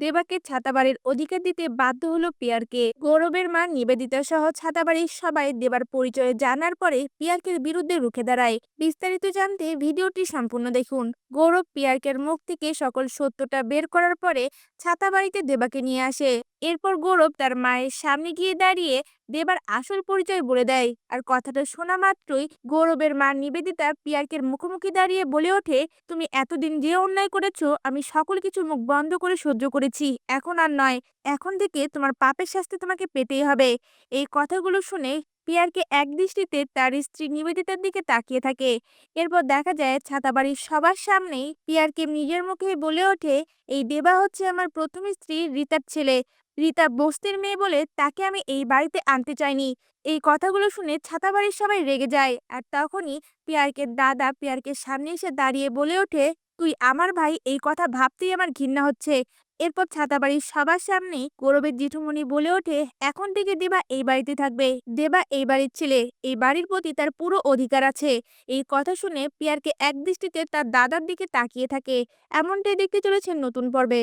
দেবাকে ছাতাবাড়ির অধিকার দিতে বাধ্য হলো পিয়ারকে। গৌরবের মা নিবেদিতা সহ ছাতাবাড়ির সবাই দেবার পরিচয় জানার পরে পিয়ারকের বিরুদ্ধে রুখে দাঁড়ায়। বিস্তারিত জানতে ভিডিওটি সম্পূর্ণ দেখুন। গৌরব পিয়ারকের মুখ থেকে সকল সত্যটা বের করার পরে ছাতাবাড়িতে দেবাকে নিয়ে আসে। এরপর গৌরব তার মায়ের সামনে গিয়ে দাঁড়িয়ে দেবার আসল পরিচয় বলে দেয়। আর কথাটা শোনা মাত্রই গৌরবের মা নিবেদিতা পিয়ারকের মুখোমুখি দাঁড়িয়ে বলে ওঠে, তুমি এতদিন যে অন্যায় করেছ, আমি সকল কিছু মুখ বন্ধ করে সহ্য করেছি। এখন আর নয়, এখন থেকে তোমার পাপের শাস্তি তোমাকে পেতেই হবে। এই কথাগুলো শুনে পিয়ারকে একদৃষ্টিতে তার স্ত্রী নিবেদিতার দিকে তাকিয়ে থাকে। এরপর দেখা যায় ছাতাবাড়ির সবার সামনেই পিয়ারকে নিজের মুখে বলে ওঠে, এই দেবা হচ্ছে আমার প্রথম স্ত্রী রিতার ছেলে। রীতা বস্তির মেয়ে বলে তাকে আমি এই বাড়িতে আনতে চাইনি। এই কথাগুলো শুনে ছাতাবাড়ির সবাই রেগে যায়। আর তখনই পিয়ারকে দাদা পিয়ারকে সামনে এসে দাঁড়িয়ে বলে ওঠে, তুই আমার ভাই, এই কথা ভাবতেই আমার ঘৃণা হচ্ছে। এরপর ছাতাবাড়ির সবার সামনে গৌরবের জেঠুমণি বলে ওঠে, এখন থেকে দেবা এই বাড়িতে থাকবে, দেবা এই বাড়ির ছেলে, এই বাড়ির প্রতি তার পুরো অধিকার আছে। এই কথা শুনে পিয়ারকে একদৃষ্টিতে তার দাদার দিকে তাকিয়ে থাকে, এমনটাই দেখতে চলেছেন নতুন পর্বে।